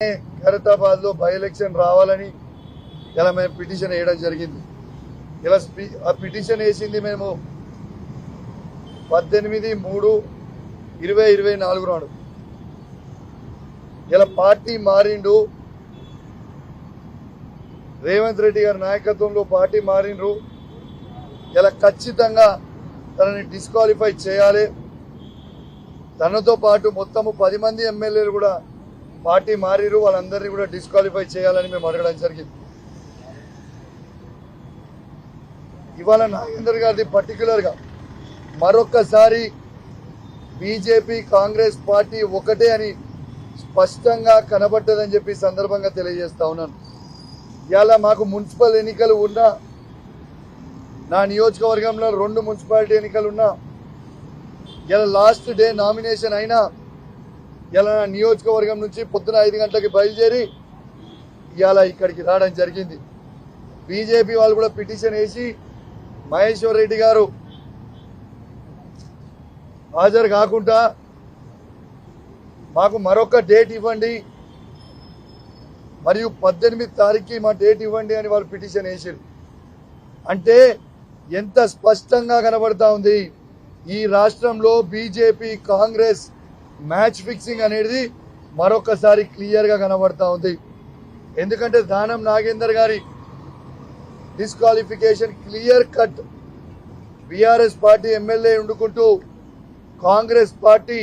ఖైరతాబాద్లో by election రావాలని ఇలా మేము పిటిషన్ వేయడం జరిగింది. ఇలా ఆ పిటిషన్ వేసింది మేము పద్దెనిమిది మూడు ఇరవై ఇరవై నాలుగు నాడు. ఇలా పార్టీ మారిండు. రేవంత్ రెడ్డి గారి నాయకత్వంలో పార్టీ మారిండ్రు. ఇలా ఖచ్చితంగా తనని డిస్క్వాలిఫై చేయాలి. తనతో పాటు మొత్తము పది మంది ఎమ్మెల్యేలు కూడా పార్టీ మారిరు వాళ్ళందరినీ కూడా డిస్క్వాలిఫై చేయాలని మేము అడగడం జరిగింది. ఇవాళ నాగేందర్ గారిది పర్టికులర్గా మరొక్కసారి బీజేపీ కాంగ్రెస్ పార్టీ ఒకటే అని స్పష్టంగా కనబడ్డదని చెప్పి సందర్భంగా తెలియజేస్తా ఉన్నాను. ఇవాళ మాకు మున్సిపల్ ఎన్నికలు ఉన్నా నా నియోజకవర్గంలో రెండు మున్సిపాలిటీ ఎన్నికలు ఉన్నా ఇలా లాస్ట్ డే నామినేషన్ అయినా ఇలా నా నియోజకవర్గం నుంచి పొద్దున ఐదు గంటలకి బయలుదేరి ఇవాళ ఇక్కడికి రావడం జరిగింది. బీజేపీ వాళ్ళు కూడా పిటిషన్ వేసి మహేశ్వర్ రెడ్డి గారు హాజరు కాకుండా మాకు మరొక డేట్ ఇవ్వండి మరియు పద్దెనిమిది తారీఖుకి మా డేట్ ఇవ్వండి అని వాళ్ళు పిటిషన్ వేసారు. అంటే ఎంత స్పష్టంగా కనబడతా ఉంది ఈ రాష్ట్రంలో బీజేపీ కాంగ్రెస్ మ్యాచ్ ఫిక్సింగ్ అనేది మరొకసారి క్లియర్గా కనబడతా ఉంది. ఎందుకంటే దానం నాగేందర్ గారి disqualification clear cut. BRS party MLA ఉండుకుంటూ Congress party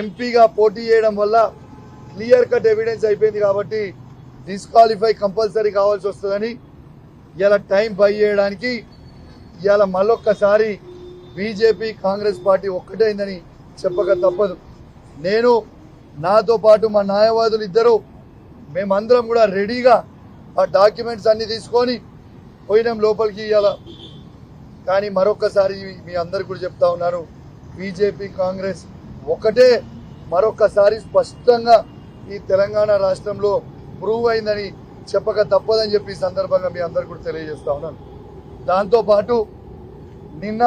ఎంపీగా పోటీ చేయడం వల్ల క్లియర్ కట్ ఎవిడెన్స్ అయిపోయింది కాబట్టి డిస్క్వాలిఫై కంపల్సరీ కావాల్సి వస్తుందని ఇలా టైం బై చేయడానికి ఇలా మళ్ళొక్కసారి బీజేపీ కాంగ్రెస్ పార్టీ ఒక్కటైందని చెప్పక తప్పదు. నేను నాతో పాటు మా న్యాయవాదులు ఇద్దరు మేమందరం కూడా రెడీగా ఆ డాక్యుమెంట్స్ అన్ని తీసుకొని పోయినాం లోపలికి ఇవ్వాల కానీ మరొక్కసారి మీ అందరు కూడా చెప్తా ఉన్నారు బీజేపీ కాంగ్రెస్ ఒకటే మరొక్కసారి స్పష్టంగా ఈ తెలంగాణ రాష్ట్రంలో ప్రూవ్ అయిందని చెప్పక తప్పదని చెప్పి సందర్భంగా మీ అందరు కూడా తెలియజేస్తా ఉన్నాను. దాంతోపాటు నిన్న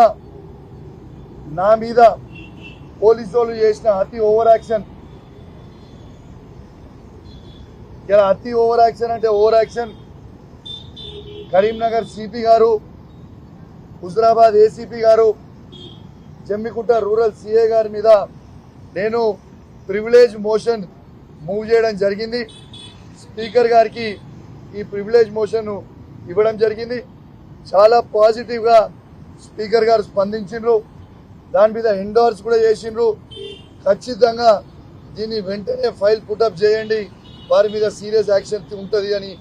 నా మీద పోలీసు వాళ్ళు చేసిన అతి ఓవర్ యాక్షన్. ఇలా అతి ఓవర్ యాక్షన్ అంటే ఓవర్ యాక్షన్. కరీంనగర్ సిపి గారు హుజరాబాద్ ఏసీపీ గారు జమ్మికుంట రూరల్ సిఏ గారి మీద నేను ప్రివిలేజ్ మోషన్ మూవ్ చేయడం జరిగింది. స్పీకర్ గారికి ఈ ప్రివిలేజ్ మోషన్ ఇవ్వడం జరిగింది. చాలా పాజిటివ్గా స్పీకర్ గారు స్పందించిండ్రు. దాని మీద ఇండోర్స్ కూడా చేసిండ్రు. ఖచ్చితంగా దీన్ని వెంటనే ఫైల్ పుటప్ చేయండి. వారి మీద సీరియస్ యాక్షన్ ఉంటుంది అని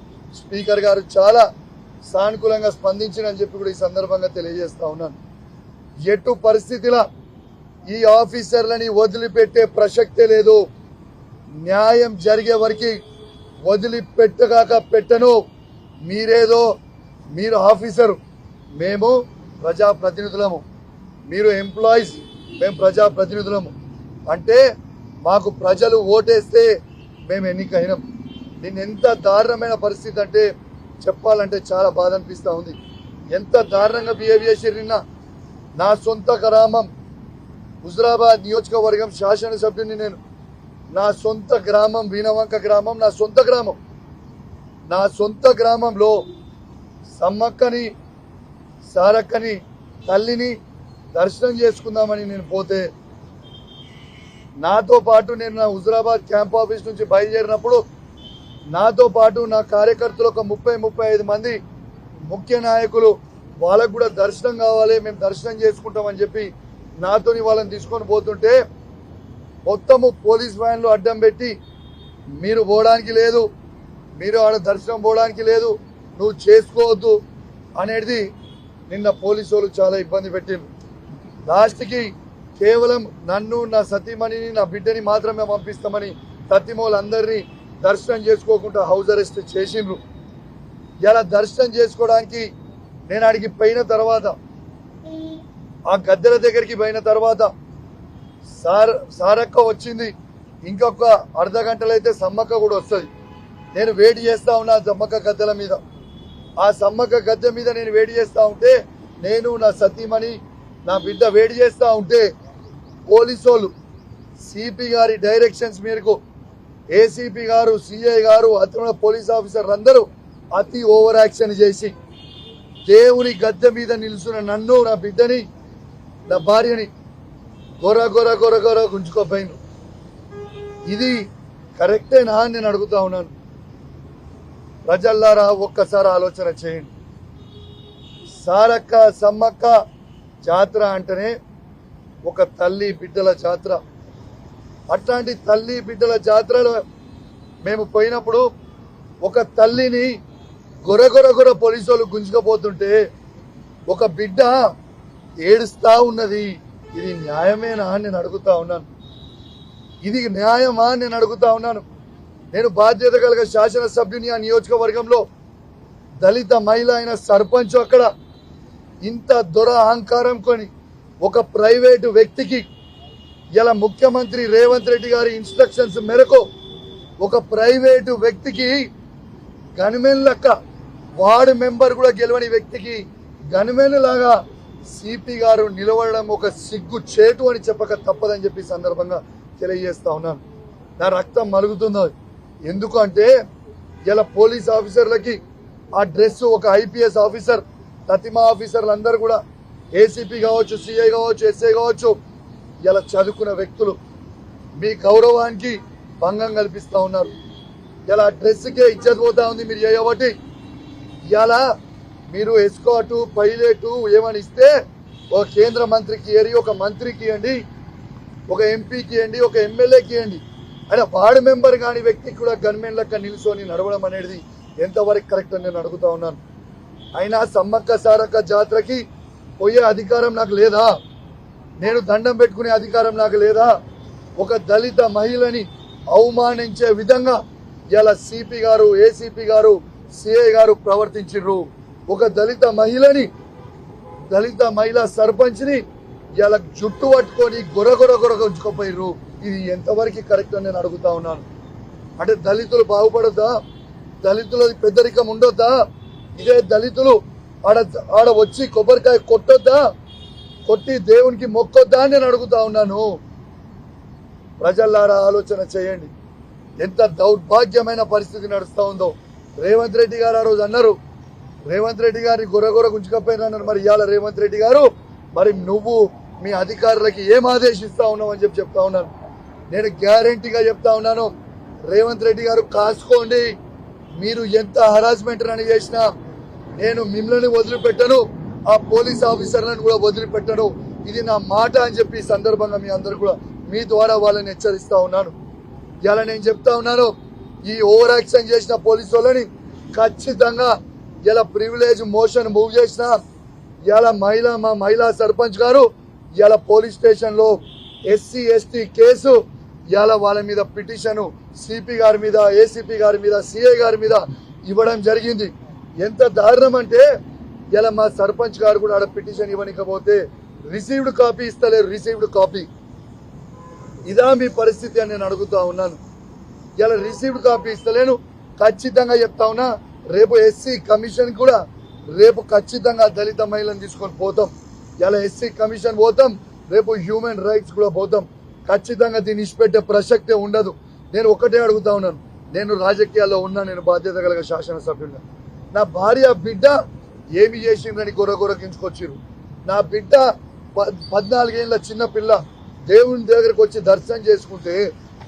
స్పీకర్ గారు చాలా సానుకూలంగా స్పందించినని చెప్పి కూడా ఈ సందర్భంగా తెలియజేస్తా ఉన్నాను. ఎటు పరిస్థితిలో ఈ ఆఫీసర్లని వదిలిపెట్టే ప్రసక్తే లేదు. న్యాయం జరిగే వరకు వదిలిపెట్టగాక పెట్టను. మీరేదో మీరు ఆఫీసరు మేము ప్రజాప్రతినిధులము. మీరు ఎంప్లాయీస్ మేము ప్రజాప్రతినిధులము. అంటే మాకు ప్రజలు ఓటేస్తే మేము ఎన్నికైనాం. నేను ఎంత దారుణమైన పరిస్థితి అంటే చెప్పాలంటే చాలా బాధ అనిపిస్తూ ఉంది. ఎంత దారుణంగా బిహేవ్ చేసారు నిన్న? నా సొంత గ్రామం హుజరాబాద్ నియోజకవర్గం శాసనసభ్యుని నేను. నా సొంత గ్రామం వీణవంక గ్రామం నా సొంత గ్రామం. నా సొంత గ్రామంలో సమ్మక్కని సారక్కని తల్లిని దర్శనం చేసుకుందామని నేను పోతే నాతో పాటు నేను నా హుజరాబాద్ క్యాంప్ ఆఫీస్ నుంచి బయలుదేరినప్పుడు నాతో పాటు నా కార్యకర్తలు ఒక ముప్పై ముప్పై ఐదు మంది ముఖ్య నాయకులు వాళ్ళకు కూడా దర్శనం కావాలి మేము దర్శనం చేసుకుంటామని చెప్పి నాతోని వాళ్ళని తీసుకొని పోతుంటే మొత్తము పోలీస్ వ్యాన్లు అడ్డం పెట్టి మీరు పోవడానికి లేదు మీరు ఆడ దర్శనం పోవడానికి లేదు నువ్వు చేసుకోవద్దు అనేది నిన్న పోలీసు వాళ్ళు చాలా ఇబ్బంది పెట్టిండ్రు. లాస్ట్కి కేవలం నన్ను నా సతీమణిని నా బిడ్డని మాత్రమే పంపిస్తామని సతీమూలందరినీ దర్శనం చేసుకోకుండా హౌస్ అరెస్ట్ చేసిండ్రు. ఇలా దర్శనం చేసుకోవడానికి నేను ఆడికి పోయిన తర్వాత ఆ గద్దెల దగ్గరికి పోయిన తర్వాత సార్ సారక్క వచ్చింది. ఇంకొక అర్ధ గంటలైతే సమ్మక్క కూడా వస్తుంది. నేను వేడి చేస్తా ఉన్నా సమ్మక్క గద్దెల మీద. ఆ సమ్మక్క గద్దె మీద నేను వేడి చేస్తా ఉంటే నేను నా సతీమణి నా బిడ్డ వేడి చేస్తూ ఉంటే పోలీసు వాళ్ళు సిపి గారి డైరెక్షన్స్ మేరకు ఏసీపీ గారు సిఐ గారు అతను పోలీస్ ఆఫీసర్లు అందరూ అతి ఓవర్ యాక్షన్ చేసి దేవుని గద్దె మీద నిలుచున్న నన్ను నా బిడ్డని నా భార్యని గొర గొర గొర గొర గుంజుకోపోయిను ఇది కరెక్టేనా అని నేను అడుగుతా ఉన్నాను. ప్రజల్లారా ఒక్కసారి ఆలోచన చేయండి. సారక్క సమ్మక్క జాతర అంటేనే ఒక తల్లి బిడ్డల జాతర. అట్లాంటి తల్లి బిడ్డల జాతరలో మేము పోయినప్పుడు ఒక తల్లిని గొరగొరగొర పోలీసు వాళ్ళు గుంజుకపోతుంటే ఒక బిడ్డ ఏడుస్తా ఉన్నది. ఇది న్యాయమేనా అని నేను అడుగుతా ఉన్నాను. ఇది న్యాయమా అని నేను అడుగుతా ఉన్నాను. నేను బాధ్యత కలిగ శాసనసభ్యుని ఆ నియోజకవర్గంలో దళిత మహిళ అయిన సర్పంచ్ అక్కడ ఇంత దొర అహంకారం కొని ఒక ప్రైవేటు వ్యక్తికి ఇలా ముఖ్యమంత్రి రేవంత్ రెడ్డి గారి ఇన్స్ట్రక్షన్స్ మేరకు ఒక ప్రైవేటు వ్యక్తికి గన్మెన్ లెక్క వార్డు మెంబర్ కూడా గెలవని వ్యక్తికి గన్మెన్ లాగా సిపి గారు నిలవడం ఒక సిగ్గు చేటు అని చెప్పక తప్పదని చెప్పి సందర్భంగా తెలియజేస్తా ఉన్నాను. నా రక్తం మరుగుతుందో. ఎందుకంటే ఇలా పోలీస్ ఆఫీసర్లకి ఆ డ్రెస్ ఒక ఐపీఎస్ ఆఫీసర్ ప్రతిమా ఆఫీసర్లు అందరూ కూడా ఏసీపీ కావచ్చు సిఐ కావచ్చు ఎస్ఐ కావచ్చు ఇలా చదువుకున్న వ్యక్తులు మీ గౌరవానికి భంగం కల్పిస్తూ ఉన్నారు. ఇలా డ్రెస్కే ఇచ్చేది పోతా ఉంది మీరు చేయబట్టి ఇలా మీరు ఎస్కాటు పైలట్ ఏమని ఇస్తే ఒక కేంద్ర మంత్రికి ఏరి ఒక మంత్రికి ఇవ్వండి ఒక ఎంపీకి ఇవ్వండి ఒక ఎమ్మెల్యేకి ఇవ్వండి. అయినా వార్డు మెంబర్ కాని వ్యక్తికి కూడా గన్మెన్ లెక్క నిల్చొని నడవడం అనేది ఎంతవరకు కరెక్ట్ అని నేను అడుగుతా ఉన్నాను. అయినా సమ్మక్క సారక్క జాతరకి పోయే అధికారం నాకు లేదా? నేను దండం పెట్టుకునే అధికారం నాకు లేదా? ఒక దళిత మహిళని అవమానించే విధంగా ఇలా సిపి గారు ఏసీపీ గారు సిఐ గారు ప్రవర్తించారు ఒక దళిత మహిళని దళిత మహిళా సర్పంచ్ని ఇలా జుట్టు పట్టుకొని గొరగొర గొరగ ఉంచుకోపోయారు ఇది ఎంతవరకు కరెక్ట్ అని నేను అడుగుతా ఉన్నాను. అంటే దళితులు బాగుపడద్దా? దళితులది పెద్దరికం ఉండొద్దా? ఇదే దళితులు ఆడ ఆడ వచ్చి కొబ్బరికాయ కొట్టొద్దా? కొట్టి దేవునికి మొక్కొద్దా అని నేను అడుగుతా ఉన్నాను. ప్రజల్లారా ఆలోచన చేయండి. ఎంత దౌర్భాగ్యమైన పరిస్థితి నడుస్తూ ఉందో. రేవంత్ రెడ్డి గారు ఆ రోజు అన్నారు. రేవంత్ రెడ్డి గారిని గొర్రె అన్నారు. మరి ఇవాళ రేవంత్ రెడ్డి గారు మరి నువ్వు మీ అధికారులకి ఏం ఆదేశిస్తా ఉన్నావు అని చెప్పి చెప్తా ఉన్నాను. నేను గ్యారంటీగా చెప్తా ఉన్నాను. రేవంత్ రెడ్డి గారు కాసుకోండి. మీరు ఎంత హరాస్మెంట్ అని చేసినా నేను మిమ్మల్ని వదిలిపెట్టను. ఆ పోలీస్ ఆఫీసర్లను కూడా వదిలిపెట్టను. ఇది నా మాట అని చెప్పి సందర్భంగా మీ అందరు కూడా మీ ద్వారా వాళ్ళని హెచ్చరిస్తా ఉన్నాను. ఇలా నేను చెప్తా ఉన్నాను ఈ ఓవర్ యాక్షన్ చేసిన పోలీసు వాళ్ళని ఖచ్చితంగా ఇలా ప్రివిలేజ్ మోషన్ మూవ్ చేసిన ఇలా మహిళ మా మహిళా సర్పంచ్ గారు ఇలా పోలీస్ స్టేషన్లో ఎస్సీ ఎస్టీ కేసు ఎలా వాళ్ళ మీద పిటిషన్ సిపి గారి మీద ఏసీపీ గారి మీద సిఐ గారి మీద ఇవ్వడం జరిగింది. ఎంత దారుణం అంటే ఇలా మా సర్పంచ్ గారు కూడా ఆడ పిటిషన్ ఇవ్వనికపోతే రిసీవ్డ్ కాపీ ఇస్తలేరు రిసీవ్డ్ కాపీ. ఇదా మీ పరిస్థితి అని నేను అడుగుతా ఉన్నాను. ఇలా రిసీవ్డ్ కాపీ ఇస్తలేను. ఖచ్చితంగా చెప్తా ఉన్నా రేపు ఎస్సీ కమిషన్ కూడా రేపు ఖచ్చితంగా దళిత మహిళను తీసుకొని పోతాం. ఇలా ఎస్సీ కమిషన్ పోతాం రేపు హ్యూమన్ రైట్స్ కూడా పోతాం. ఖచ్చితంగా దీన్ని ఇచ్చిపెట్టే ప్రసక్తే ఉండదు. నేను ఒకటే అడుగుతా ఉన్నాను. నేను రాజకీయాల్లో ఉన్నా నేను బాధ్యత కలిగిన శాసనసభ్యుడిగా నా భార్య బిడ్డ ఏమి చేసిండ్రని గొర్ర గొరకించుకొచ్చిరు నా బిడ్డ పద్నాలుగేళ్ళ చిన్న పిల్ల దేవుని దగ్గరకు వచ్చి దర్శనం చేసుకుంటే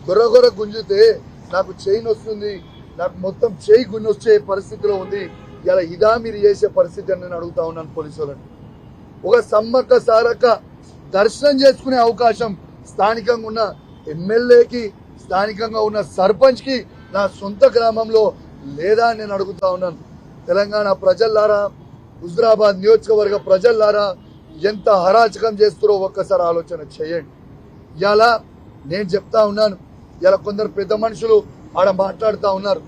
గొర్ర గొర్ర గుంజితే నాకు చైన్ వస్తుంది నాకు మొత్తం చేయి గుంజి వచ్చే పరిస్థితిలో ఉంది. ఇలా ఇదా మీరు చేసే పరిస్థితి అని నేను అడుగుతా ఉన్నాను పోలీసు వాళ్ళని ఒక సమ్మక్క సారక్క దర్శనం చేసుకునే అవకాశం స్థానికంగా ఉన్న ఎమ్మెల్యేకి స్థానికంగా ఉన్న సర్పంచ్కి నా సొంత గ్రామంలో లేదా నేను అడుగుతా ఉన్నాను. తెలంగాణ ప్రజల్లారా హుజురాబాద్ నియోజకవర్గ ప్రజల్లారా ఎంత హరాచకం చేస్తారో ఒక్కసారి ఆలోచన చేయండి. ఇలా నేను చెప్తా ఉన్నాను ఇలా కొందరు పెద్ద మనుషులు ఆడ మాట్లాడుతూ ఉన్నారు.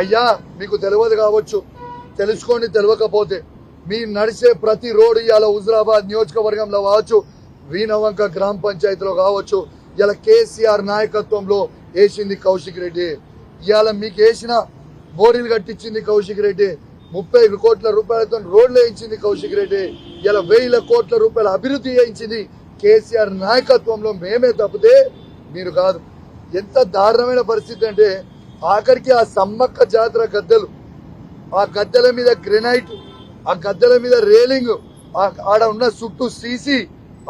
అయ్యా మీకు తెలియదు కావచ్చు తెలుసుకోండి తెలియకపోతే. మీ నడిచే ప్రతి రోడ్డు ఇవాళ హుజురాబాద్ నియోజకవర్గంలో కావచ్చు వీణవంక గ్రామ పంచాయతీలో కావచ్చు ఇలా కేసీఆర్ నాయకత్వంలో వేసింది కౌశిక్ రెడ్డి. ఇవాళ మీకు వేసిన బోరీలు కట్టించింది కౌశిక్ రెడ్డి. ముప్పై కోట్ల రూపాయలతో రోడ్లు వేయించింది కౌశిక్ రెడ్డి. ఇలా వేల కోట్ల రూపాయల అభివృద్ధి చేయించింది కేసీఆర్ నాయకత్వంలో మేమే తప్పితే మీరు కాదు. ఎంత దారుణమైన పరిస్థితి అంటే ఆఖరికి ఆ సమ్మక్క జాతర గద్దెలు ఆ గద్దెల మీద గ్రెనైట్ ఆ గద్దెల మీద రేలింగ్ ఆడ ఉన్న చుట్టూ సీసీ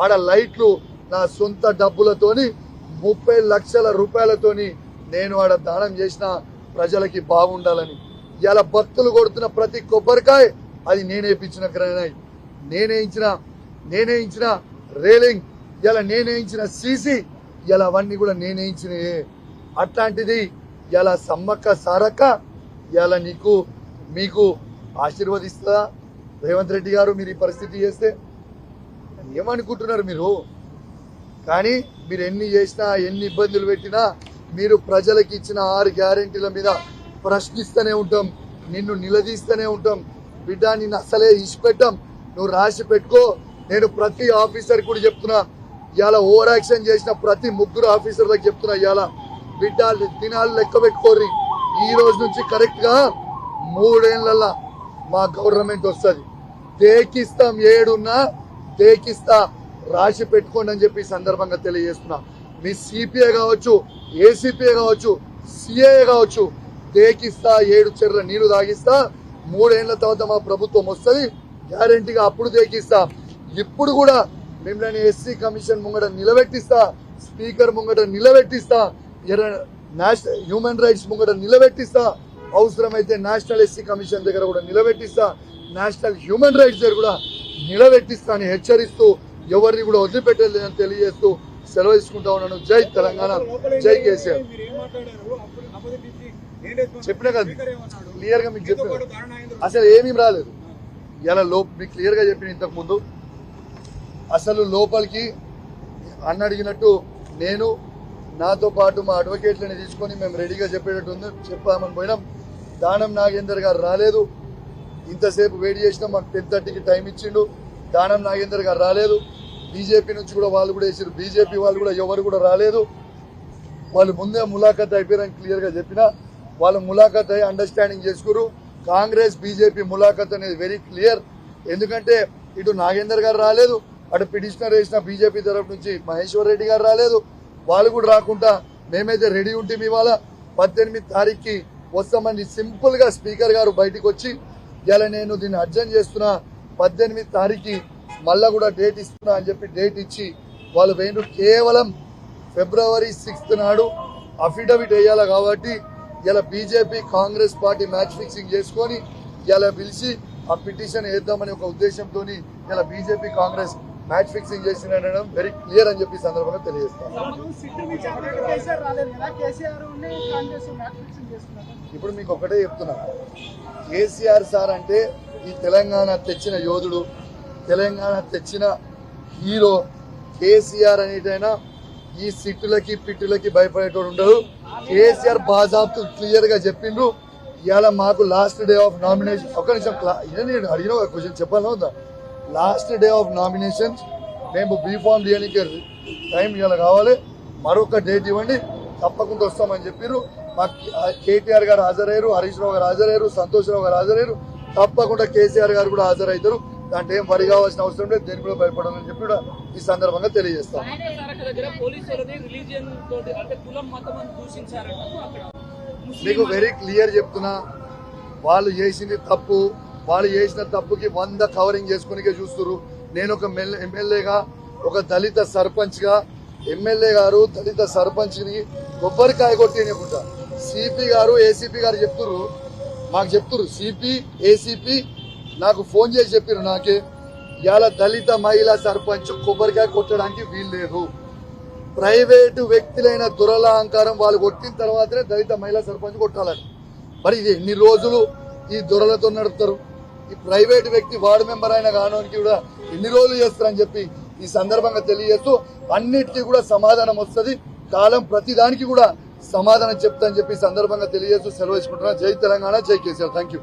ఆడ లైట్లు నా సొంత డబ్బులతోని ముప్పై లక్షల రూపాయలతోని నేను ఆడ దానం చేసిన ప్రజలకి బాగుండాలని. ఇలా భక్తులు కొడుతున్న ప్రతి కొబ్బరికాయ అది నేనే ఇప్పించిన గ్రెనైట్ నేనే ఇచ్చిన నేనే ఇచ్చిన రేలింగ్ ఇలా నేనే ఇచ్చిన సీసీ ఇలా అవన్నీ కూడా నేనే ఇచ్చినయే. అట్లాంటిది ఇలా సమ్మక్క సారక్క ఇలా నీకు మీకు ఆశీర్వదిస్తుందా? రేవంత్ రెడ్డి గారు మీరు ఈ పరిస్థితి చేస్తే ఏమనుకుంటున్నారు మీరు? కానీ మీరు ఎన్ని చేసినా ఎన్ని ఇబ్బందులు పెట్టినా మీరు ప్రజలకు ఇచ్చిన ఆరు గ్యారెంటీల మీద ప్రశ్నిస్తూనే ఉంటాం నిన్ను నిలదీస్తూనే ఉంటాం. బిడ్డ నిన్ను అసలే ఇచ్చిపెట్టాం. నువ్వు రాసి పెట్టుకో. నేను ప్రతి ఆఫీసర్ కూడా చెప్తున్నా ఇవాళ ఓవర్ యాక్షన్ చేసిన ప్రతి ముగ్గురు ఆఫీసర్లకు చెప్తున్నా ఇవాళ. బిడ్డ దినాలు లెక్క పెట్టుకోర్రి. ఈ రోజు నుంచి కరెక్ట్గా గా మా గవర్నమెంట్ వస్తుంది. దేకిస్తాం ఏడున్నా దేకిస్తా రాసి పెట్టుకోండి అని చెప్పి సందర్భంగా తెలియజేస్తున్నా. మీ సిపిఐ కావచ్చు ఏసీపీఏ కావచ్చు సిఏ కావచ్చు దేకిస్తా ఏడు చెర్ల నీళ్ళు తాగిస్తా మూడేళ్ళ తర్వాత మా ప్రభుత్వం వస్తుంది గ్యారంటీగా అప్పుడు దేకిస్తా. ఇప్పుడు కూడా మిమ్మల్ని ఎస్సీ కమిషన్ ముంగట నిలబెట్టిస్తా స్పీకర్ ముంగట నిలబెట్టిస్తా ఎర్ర- నేషనల్ హ్యూమన్ రైట్స్ ముంగట నిలబెట్టిస్తా అవసరమైతే నేషనల్ ఎస్సీ కమిషన్ దగ్గర కూడా నిలబెట్టిస్తా నేషనల్ హ్యూమన్ రైట్స్ దగ్గర కూడా నిలబెట్టిస్తా అని హెచ్చరిస్తూ ఎవరిని కూడా వదిలిపెట్టలేదని తెలియజేస్తూ సెలవు ఇచ్చుకుంటా ఉన్నాను. జై తెలంగాణ. జై కేసీఆర్. చెప్పినా. కదా. క్లియర్గా మీకు చెప్పిన. అసలు ఏమీ రాలేదు. ఇలా లో మీకు క్లియర్గా చెప్పిన ఇంతకు ముందు అసలు లోపలికి అన్న అడిగినట్టు నేను నాతో పాటు మా అడ్వకేట్లని తీసుకొని మేము రెడీగా చెప్పేటట్టు ఉంది చెప్పామని పోయినాం. దానం నాగేందర్ గారు రాలేదు. ఇంతసేపు వెయిట్ చేసినా. మాకు టెన్ థర్టీకి టైం ఇచ్చిండు. దానం నాగేందర్ గారు రాలేదు. బీజేపీ నుంచి కూడా వాళ్ళు కూడా వేసారు. బీజేపీ వాళ్ళు కూడా ఎవరు కూడా రాలేదు. వాళ్ళు ముందే ములాఖత్ అయిపోయారని క్లియర్గా చెప్పిన. వాళ్ళు ములాఖత్ అయ్యి అండర్స్టాండింగ్ చేసుకురు. కాంగ్రెస్ బీజేపీ ములాఖత్ అనేది వెరీ క్లియర్ ఎందుకంటే ఇటు నాగేందర్ గారు రాలేదు అటు పిటిషనర్ వేసిన బీజేపీ తరఫు నుంచి మహేశ్వర్ రెడ్డి గారు రాలేదు. వాళ్ళు కూడా రాకుండా మేమైతే రెడీ ఉంటే ఇవాళ. పద్దెనిమిది తారీఖుకి వస్తామని సింపుల్గా స్పీకర్ గారు బయటకు వచ్చి ఇలా నేను దీన్ని అర్జెంట్ చేస్తున్నా పద్దెనిమిది తారీఖుకి మళ్ళా కూడా డేట్ ఇస్తున్నా అని చెప్పి డేట్ ఇచ్చి వాళ్ళు వేయండు కేవలం ఫిబ్రవరి సిక్స్త్ నాడు అఫిడవిట్ వేయాలి కాబట్టి ఇలా BJP Congress party match fixing చేసుకొని ఇలా పిలిచి ఆ పిటిషన్ వేద్దామని ఒక ఉద్దేశంతో ఇలా బీజేపీ కాంగ్రెస్ మ్యాచ్ ఫిక్సింగ్ చేసిన వెరీ క్లియర్ అని చెప్పి సందర్భంగా తెలియజేస్తాను. ఇప్పుడు మీకు ఒకటే చెప్తున్నా. కేసీఆర్ సార్ అంటే ఈ తెలంగాణ తెచ్చిన యోధుడు తెలంగాణ తెచ్చిన హీరో కేసీఆర్ అనేటైనా ఈ సిట్టులకి పిట్టులకి భయపడేటోడు ఉండదు కేసీఆర్ బాజాబ్తు క్లియర్గా చెప్పిండ్రు. ఇవాళ మాకు లాస్ట్ డే ఆఫ్ నామినేషన్ ఒక నిమిషం క్లా- నేను అడిగిన ఒక క్వశ్చన్ చెప్పాలి ఉందా? లాస్ట్ డే ఆఫ్ నామినేషన్స్ మేము బీఫామ్ చేయడానికి టైం ఇవాళ కావాలి. మరొక డేట్ ఇవ్వండి. తప్పకుండా వస్తామని చెప్పారు మాకు కేటీఆర్ గారు హాజరయ్యారు హరీష్ రావు గారు హాజరయ్యారు సంతోష్ రావు గారు హాజరయ్యారు. తప్పకుండా కేసీఆర్ గారు కూడా హాజరవుతారు. దాంట్లో ఏం వరి కావాల్సిన అవసరం లేదు దేని కూడా భయపడాలని చెప్పి కూడా ఈ సందర్భంగా తెలియజేస్తాం. మీకు వెరీ క్లియర్ చెప్తున్నా వాళ్ళు చేసింది తప్పు వాళ్ళు చేసిన తప్పుకి వంద కవరింగ్ చేసుకునికే చూస్తున్నారు నేను ఒక ఎమ్మెల్యేగా ఒక దళిత సర్పంచ్గా ఎమ్మెల్యే గారు దళిత సర్పంచ్ని కొబ్బరికాయ కొట్టినకుంటా సిపి గారు ఏసీపీ గారు చెప్తున్నారు మాకు చెప్తున్నారు సిపి ఏసీపీ నాకు ఫోన్ చేసి చెప్పారు నాకే ఇవాళ దళిత మహిళా సర్పంచ్ కొబ్బరికాయ కొట్టడానికి వీల్లేదు ప్రైవేటు వ్యక్తులైన దురలహంకారం వాళ్ళు కొట్టిన తర్వాతనే దళిత మహిళా సర్పంచ్ కొట్టాలని. మరి ఇది ఎన్ని రోజులు ఈ దొరలతో నడుపుతారు? ఈ ప్రైవేట్ వ్యక్తి వార్డు మెంబర్ అయిన కానోనికి కూడా ఎన్ని రోజులు చేస్తారని చెప్పి ఈ సందర్భంగా తెలియజేస్తూ అన్నిటికీ కూడా సమాధానం వస్తుంది. కాలం ప్రతిదానికి కూడా సమాధానం చెప్తా అని చెప్పి ఈ సందర్భంగా తెలియజేస్తూ సెలవు ఇచ్చుకుంటున్నాను జై తెలంగాణ జై కేసీఆర్. Thank you